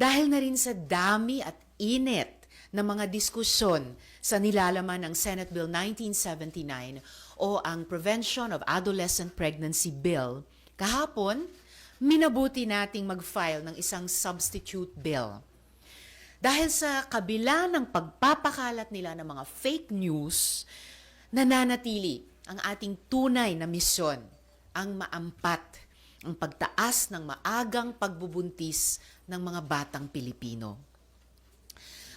Dahil na rin sa dami at init ng mga diskusyon sa nilalaman ng Senate Bill 1979 o ang Prevention of Adolescent Pregnancy Bill, kahapon, minabuti nating mag-file ng isang substitute bill. Dahil sa kabila ng pagpapakalat nila ng mga fake news, nananatili ang ating tunay na misyon, ang maampat, ang pagtaas ng maagang pagbubuntis ng mga batang Pilipino.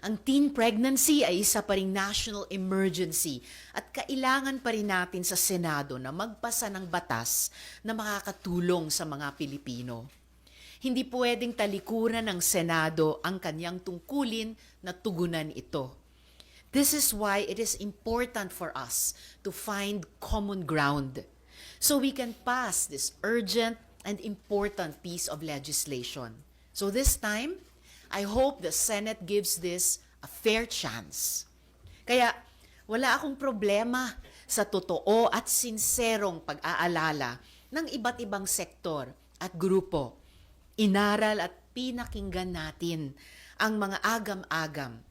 Ang teen pregnancy ay isa pa ring national emergency at kailangan pa rin natin sa Senado na magpasa ng batas na makakatulong sa mga Pilipino. Hindi pwedeng talikuran ng Senado ang kanyang tungkulin na tugunan ito. This is why it is important for us to find common ground so we can pass this urgent and important piece of legislation. So this time, I hope the Senate gives this a fair chance. Kaya wala akong problema sa totoo at sinserong pag-aalala ng iba't ibang sektor at grupo. Inaral at pinakinggan natin ang mga agam-agam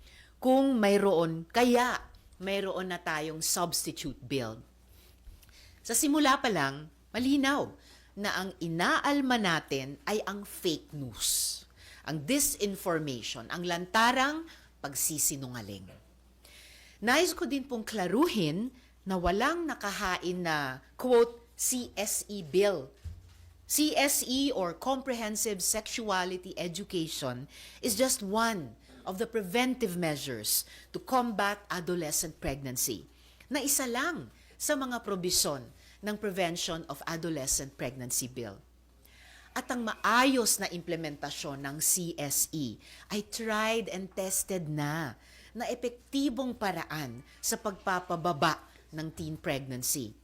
kung mayroon, kaya mayroon na tayong substitute bill. Sa simula pa lang, malinaw na ang inaalma natin ay ang fake news, ang disinformation, ang lantarang pagsisinungaling. Nais ko din pong klaruhin na walang nakahain na, quote, CSE bill. CSE or Comprehensive Sexuality Education is just one of the preventive measures to combat adolescent pregnancy na isa lang sa mga probisyon ng Prevention of Adolescent Pregnancy Bill. At ang maayos na implementasyon ng CSE ay tried and tested na na epektibong paraan sa pagpapababa ng teen pregnancy.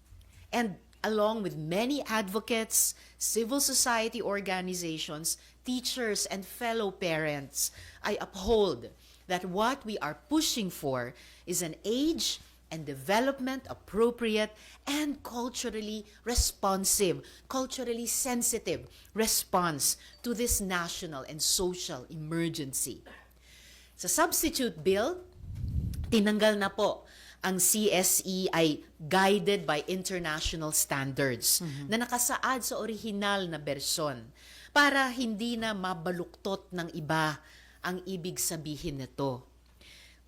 And along with many advocates, civil society organizations, teachers, and fellow parents, I uphold that what we are pushing for is an age and development appropriate and culturally responsive, culturally sensitive response to this national and social emergency. Sa substitute bill, tinanggal na po ang CSE ay guided by international standards na nakasaad sa orihinal na bersyon para hindi na mabaluktot ng iba ang ibig sabihin nito.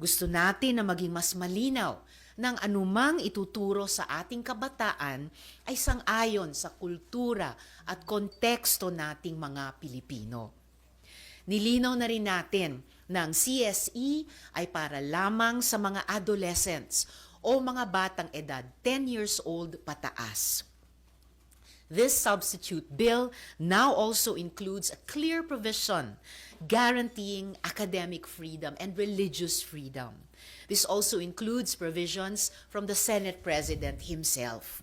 Gusto natin na maging mas malinaw ng anumang ituturo sa ating kabataan ay sang-ayon sa kultura at konteksto nating mga Pilipino. Nilinaw na rin natin na ang CSE ay para lamang sa mga adolescents o mga batang edad 10 years old pataas. This substitute bill now also includes a clear provision guaranteeing academic freedom and religious freedom. This also includes provisions from the Senate President himself.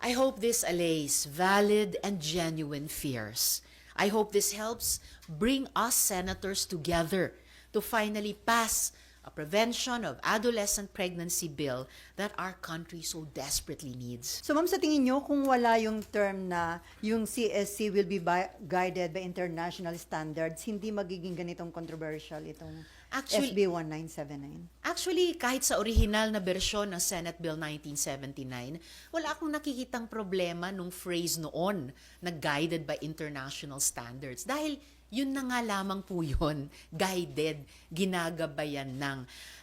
I hope this allays valid and genuine fears. I hope this helps bring us senators together to finally pass a prevention of adolescent pregnancy bill that our country so desperately needs. So ma'am, sa tingin nyo, kung wala yung term na yung CSC will be by, guided by international standards, hindi magiging ganitong controversial itong Actually- SB 1979? Actually, kahit sa original na bersyon ng Senate Bill 1979, wala akong nakikitang problema nung phrase noon na guided by international standards. Dahil yun na nga lamang po yun, guided, ginagabayan ng,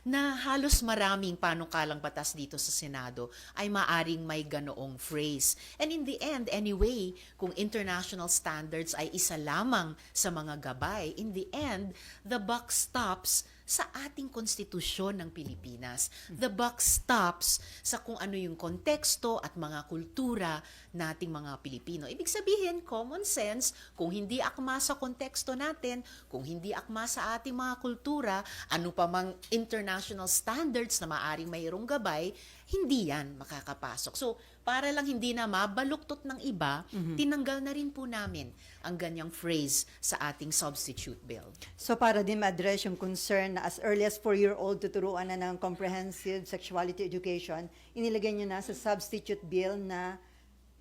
na halos maraming panukalang batas dito sa Senado ay maaring may ganoong phrase. And in the end, anyway, kung international standards ay isa lamang sa mga gabay, in the end, the buck stops sa ating konstitusyon ng Pilipinas. The buck stops sa kung ano yung konteksto at mga kultura nating mga Pilipino. Ibig sabihin, common sense, kung hindi akma sa konteksto natin, kung hindi akma sa ating mga kultura, ano pa mang international standards na maaring mayroong gabay, hindi yan makakapasok. So, para lang hindi na mabaluktot ng iba, tinanggal na rin po namin ang ganyang phrase sa ating substitute bill. So para din ma-address yung concern na as early as 4-year-old tuturuan na ng comprehensive sexuality education, inilagay nyo na sa substitute bill na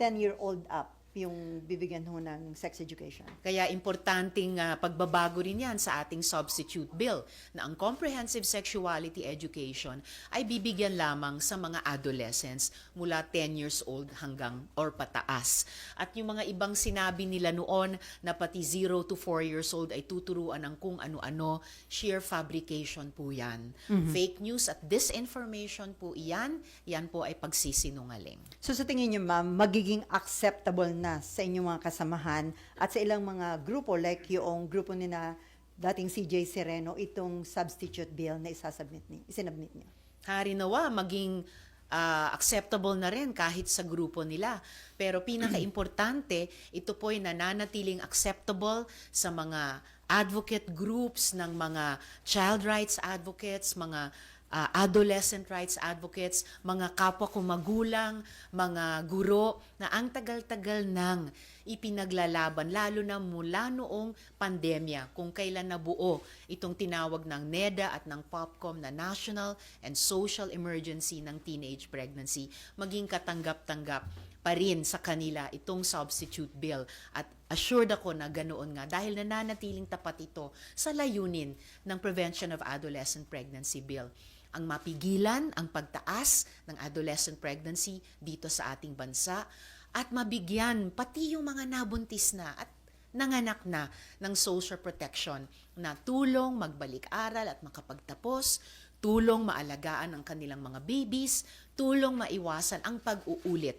10 year old up. Yung bibigyan ho ng sex education. Kaya importanteng ah, pagbabago rin yan sa ating substitute bill na ang comprehensive sexuality education ay bibigyan lamang sa mga adolescents mula 10 years old hanggang or pataas. At yung mga ibang sinabi nila noon na pati 0 to 4 years old ay tuturuan ng kung ano-ano, sheer fabrication po yan. Fake news at disinformation po iyan, yan po ay pagsisinungaling. So sa tingin niyo ma'am, magiging acceptable na sa inyong mga kasamahan at sa ilang mga grupo like yung grupo ni na dating CJ Sereno itong substitute bill na isasubmit ni isinubmit niyo. Hari nawa maging ah, acceptable na rin kahit sa grupo nila. Pero pinaka-importante, ito po ay nananatiling acceptable sa mga advocate groups ng mga child rights advocates, mga ah, adolescent rights advocates, mga kapwa ko magulang, mga guro na ang tagal-tagal nang ipinaglalaban lalo na mula noong pandemya kung kailan nabuo itong tinawag ng NEDA at ng POPCOM na National and Social Emergency ng Teenage Pregnancy. Maging katanggap-tanggap pa rin sa kanila itong substitute bill. At assured ako na ganoon nga dahil nananatiling tapat ito sa layunin ng Prevention of Adolescent Pregnancy Bill ang mapigilan ang pagtaas ng adolescent pregnancy dito sa ating bansa at mabigyan pati yung mga nabuntis na at nanganak na ng social protection na tulong magbalik-aral at makapagtapos, tulong maalagaan ang kanilang mga babies, tulong maiwasan ang pag-uulit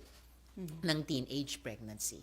ng teenage pregnancy.